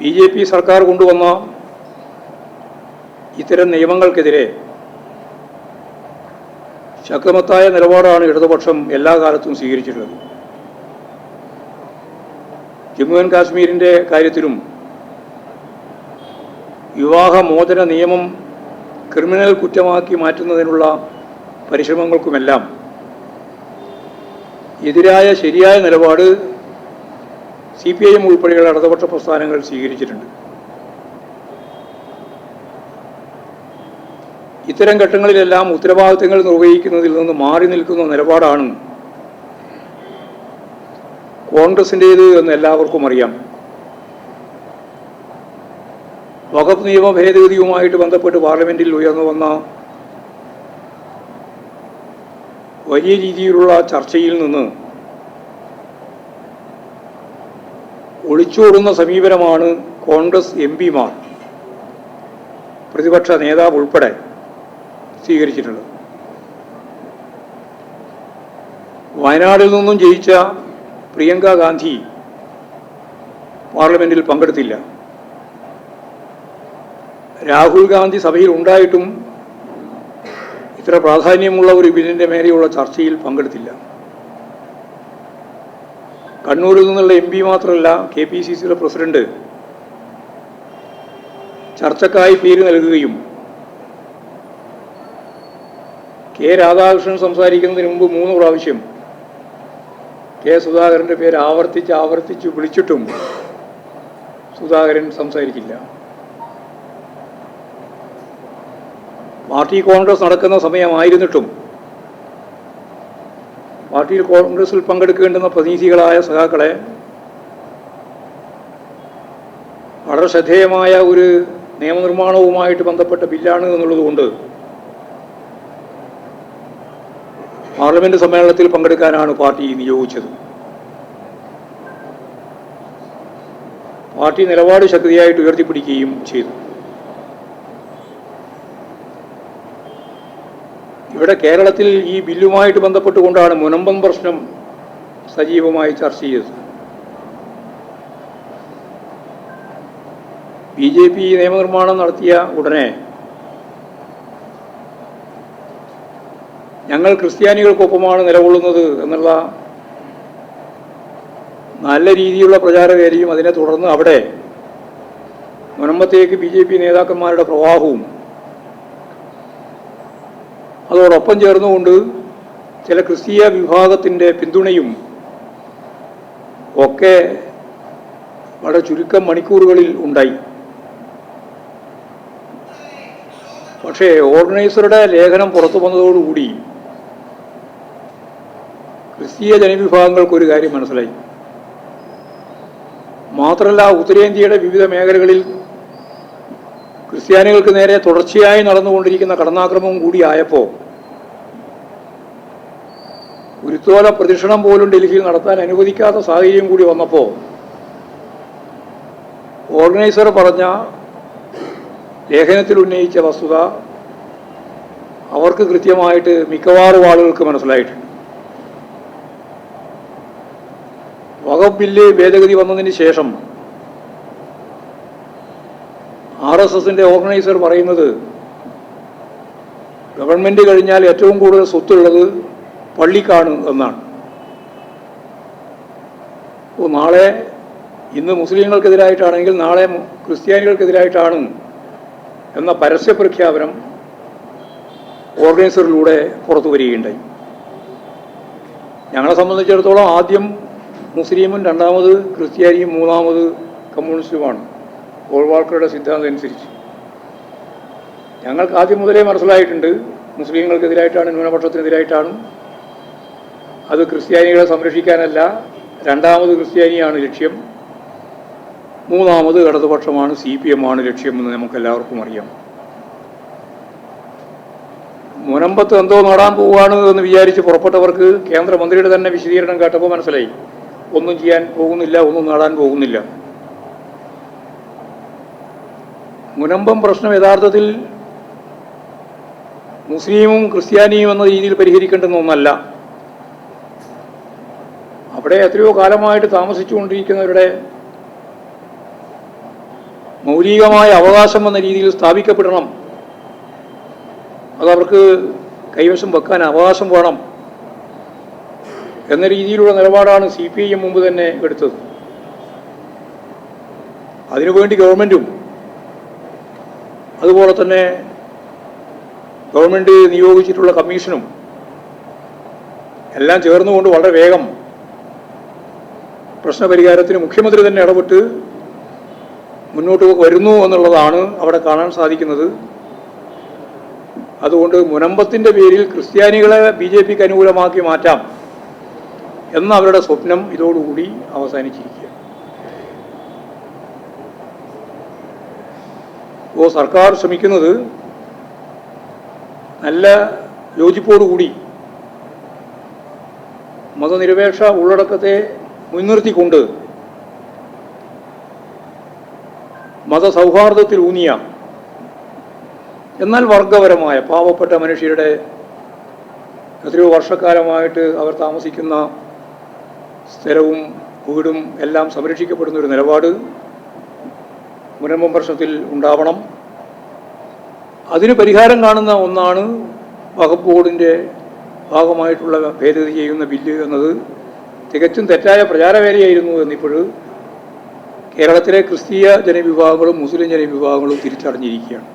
B J P സർക്കാർ കൊണ്ടുവന്ന ഇത്തരം നിയമങ്ങൾക്കെതിരെ ശക്തമത്തായ നിലപാടാണ് ഇടതുപക്ഷം എല്ലാ കാലത്തും സ്വീകരിച്ചിട്ടുള്ളത്. ജമ്മു ആൻഡ് കാശ്മീരിന്റെ കാര്യത്തിലും വിവാഹമോചന നിയമം ക്രിമിനൽ കുറ്റമാക്കി മാറ്റുന്നതിനുള്ള പരിശ്രമങ്ങൾക്കുമെല്ലാം എതിരായ ശരിയായ നിലപാട് സി പി ഐ എം ഉൾപ്പെടെയുള്ള ഇടതുപക്ഷ പ്രസ്ഥാനങ്ങൾ സ്വീകരിച്ചിട്ടുണ്ട്. ഇത്തരം ഘട്ടങ്ങളിലെല്ലാം ഉത്തരവാദിത്തങ്ങൾ നിർവഹിക്കുന്നതിൽ നിന്ന് മാറി നിൽക്കുന്ന നിലപാടാണ് കോൺഗ്രസിന്റേത് എന്ന് എല്ലാവർക്കും അറിയാം. വകുപ്പ് നിയമ ഭേദഗതിയുമായിട്ട് ബന്ധപ്പെട്ട് പാർലമെന്റിൽ ഉയർന്നു വന്ന വലിയ രീതിയിലുള്ള ചർച്ചയിൽ നിന്ന് ഒളിച്ചോടുന്ന സമീപനമാണ് കോൺഗ്രസ് എം പിമാർ പ്രതിപക്ഷ നേതാവ് ഉൾപ്പെടെ സ്വീകരിച്ചിട്ടുള്ളത്. വയനാടിൽ നിന്നും ജയിച്ച പ്രിയങ്ക ഗാന്ധി പാർലമെന്റിൽ പങ്കെടുത്തില്ല. രാഹുൽ ഗാന്ധി സഭയിൽ ഉണ്ടായിട്ടും ഇത്ര പ്രാധാന്യമുള്ള ഒരു ബില്ലിന്റെ മേലെയുള്ള ചർച്ചയിൽ പങ്കെടുത്തില്ല. കണ്ണൂരിൽ നിന്നുള്ള എം പി മാത്രമല്ല കെ പി സി സിയുടെ പ്രസിഡന്റ് ചർച്ചക്കായി പേര് നൽകുകയും കെ രാധാകൃഷ്ണൻ സംസാരിക്കുന്നതിന് മുമ്പ് മൂന്ന് പ്രാവശ്യം കെ സുധാകരന്റെ പേര് ആവർത്തിച്ച് ആവർത്തിച്ച് വിളിച്ചിട്ടും സുധാകരൻ സംസാരിക്കില്ല പാർട്ടി കോൺഗ്രസ് നടക്കുന്ന സമയമായിരുന്നിട്ടും പാർട്ടിയിൽ കോൺഗ്രസിൽ പങ്കെടുക്കേണ്ടുന്ന പ്രതിനിധികളായ സഖാക്കളെ വളരെ ശ്രദ്ധേയമായ ഒരു നിയമനിർമ്മാണവുമായിട്ട് ബന്ധപ്പെട്ട ബില്ലാണ് എന്നുള്ളതുകൊണ്ട് പാർലമെന്റ് സമ്മേളനത്തിൽ പങ്കെടുക്കാനാണ് പാർട്ടി നിയോഗിച്ചത്. പാർട്ടി നിലപാട് ശക്തിയായിട്ട് ഉയർത്തിപ്പിടിക്കുകയും ചെയ്തു. ഇവിടെ കേരളത്തിൽ ഈ ബില്ലുമായിട്ട് ബന്ധപ്പെട്ടുകൊണ്ടാണ് മുനമ്പം പ്രശ്നം സജീവമായി ചർച്ച ചെയ്തത്. ബി ജെ പി നിയമനിർമ്മാണം നടത്തിയ ഉടനെ ഞങ്ങൾ ക്രിസ്ത്യാനികൾക്കൊപ്പമാണ് നിലകൊള്ളുന്നത് എന്നുള്ള നല്ല രീതിയിലുള്ള പ്രചാരവേലയും അതിനെ തുടർന്ന് അവിടെ മുനമ്പത്തേക്ക് ബി ജെ പി നേതാക്കന്മാരുടെ പ്രവാഹവും അതോടൊപ്പം ചേർന്നുകൊണ്ട് ചില ക്രിസ്തീയ വിഭാഗത്തിന്റെ പിന്തുണയും ഒക്കെ വളരെ ചുരുക്കം മണിക്കൂറുകളിൽ ഉണ്ടായി. പക്ഷേ ഓർഗനൈസറുടെ ലേഖനം പുറത്തു വന്നതോടുകൂടി ക്രിസ്തീയ ജനവിഭാഗങ്ങൾക്കൊരു കാര്യം മനസ്സിലായി. മാത്രമല്ല ഉത്തരേന്ത്യയുടെ വിവിധ മേഖലകളിൽ ക്രിസ്ത്യാനികൾക്ക് നേരെ തുടർച്ചയായി നടന്നുകൊണ്ടിരിക്കുന്ന കടന്നാക്രമവും കൂടിയായപ്പോൾ ഗുരുത്വല പ്രദക്ഷിണം പോലും ഡൽഹിയിൽ നടത്താൻ അനുവദിക്കാത്ത സാഹചര്യം കൂടി വന്നപ്പോൾ ഓർഗനൈസർ പറഞ്ഞ ലേഖനത്തിൽ ഉന്നയിച്ച വസ്തുത അവർക്ക് കൃത്യമായിട്ട് മിക്കവാറും ആളുകൾക്ക് മനസ്സിലായിട്ടുണ്ട്. വകഫ് ബില്ല് ഭേദഗതി വന്നതിന് ശേഷം ആർ എസ് എസിന്റെ ഓർഗനൈസർ പറയുന്നത് ഗവൺമെന്റ് കഴിഞ്ഞാൽ ഏറ്റവും കൂടുതൽ സ്വത്തുള്ളത് പള്ളിക്കാണ് എന്നാണ്. അപ്പോൾ നാളെ ഇന്ന് മുസ്ലിങ്ങൾക്കെതിരായിട്ടാണെങ്കിൽ നാളെ ക്രിസ്ത്യാനികൾക്കെതിരായിട്ടാണ് എന്ന പരസ്യ പ്രഖ്യാപനം ഓർഗനൈസറിലൂടെ പുറത്തു വരികയുണ്ടായി. ഞങ്ങളെ സംബന്ധിച്ചിടത്തോളം ആദ്യം മുസ്ലിമും രണ്ടാമത് ക്രിസ്ത്യാനിയും മൂന്നാമത് കമ്മ്യൂണിസ്റ്റുമാണ്. ഗോൾവാൾക്കറുടെ സിദ്ധാന്തം അനുസരിച്ച്. ഞങ്ങൾക്ക് ആദ്യം മുതലേ മനസ്സിലായിട്ടുണ്ട് മുസ്ലിങ്ങൾക്കെതിരായിട്ടാണ് ന്യൂനപക്ഷത്തിനെതിരായിട്ടാണ്. അത് ക്രിസ്ത്യാനികളെ സംരക്ഷിക്കാനല്ല രണ്ടാമത് ക്രിസ്ത്യാനിയാണ് ലക്ഷ്യം. മൂന്നാമത് ഇടതുപക്ഷമാണ് സി പി എം ആണ് ലക്ഷ്യമെന്ന് നമുക്കെല്ലാവർക്കും അറിയാം. മുനമ്പത്ത് എന്തോ നേടാൻ പോവുകയാണ് എന്ന് വിചാരിച്ച് പുറപ്പെട്ടവർക്ക് കേന്ദ്രമന്ത്രിയുടെ തന്നെ വിശദീകരണം കേട്ടപ്പോൾ മനസ്സിലായി. ഒന്നും ചെയ്യാൻ പോകുന്നില്ല ഒന്നും നേടാൻ പോകുന്നില്ല. മുനമ്പം പ്രശ്നം യഥാർത്ഥത്തിൽ മുസ്ലിമും ക്രിസ്ത്യാനിയും എന്ന രീതിയിൽ പരിഹരിക്കേണ്ടുന്ന ഒന്നല്ല. അവിടെ എത്രയോ കാലമായിട്ട് താമസിച്ചുകൊണ്ടിരിക്കുന്നവരുടെ മൗലികമായ അവകാശം എന്ന രീതിയിൽ സ്ഥാപിക്കപ്പെടണം. അതവർക്ക് കൈവശം വെക്കാൻ അവകാശം വേണം എന്ന രീതിയിലുള്ള നിലപാടാണ് സി പി ഐ എം മുമ്പ് തന്നെ എടുത്തത്. അതിനുവേണ്ടി ഗവൺമെന്റും അതുപോലെ തന്നെ ഗവൺമെന്റ് നിയോഗിച്ചിട്ടുള്ള കമ്മീഷനും എല്ലാം ചേർന്നുകൊണ്ട് വളരെ വേഗം പ്രശ്നപരിഹാരത്തിന് മുഖ്യമന്ത്രി തന്നെ ഇടപെട്ട് മുന്നോട്ട് വരുന്നു എന്നുള്ളതാണ് അവിടെ കാണാൻ സാധിക്കുന്നത്. അതുകൊണ്ട് മുനമ്പത്തിന്റെ പേരിൽ ക്രിസ്ത്യാനികളെ ബി ജെ പിക്ക് അനുകൂലമാക്കി മാറ്റാം എന്ന അവരുടെ സ്വപ്നം ഇതോടുകൂടി അവസാനിച്ചിരിക്കുക ഇപ്പോൾ സർക്കാർ ശ്രമിക്കുന്നത് നല്ല യോജിപ്പോടുകൂടി മതനിരപേക്ഷ ഉള്ളടക്കത്തെ മുൻനിർത്തിക്കൊണ്ട് മതസൗഹാർദ്ദത്തിൽ ഊന്നിയ എന്നാൽ വർഗപരമായ പാവപ്പെട്ട മനുഷ്യരുടെ എത്രയോ വർഷക്കാലമായിട്ട് അവർ താമസിക്കുന്ന സ്ഥലവും വീടും എല്ലാം സംരക്ഷിക്കപ്പെടുന്ന ഒരു നിലപാട് മുനമ്പം ഉണ്ടാവണം. അതിന് പരിഹാരം കാണുന്ന ഒന്നാണ് വകുപ്പ് ബോർഡിന്റെ ഭാഗമായിട്ടുള്ള ഭേദഗതി ചെയ്യുന്ന ബില്ല് എന്നത് തികച്ചും തെറ്റായ പ്രചാരവേലയായിരുന്നു എന്നിപ്പോൾ കേരളത്തിലെ ക്രിസ്തീയ ജനവിഭാഗങ്ങളും മുസ്ലിം ജനവിഭാഗങ്ങളും തിരിച്ചറിഞ്ഞിരിക്കുകയാണ്.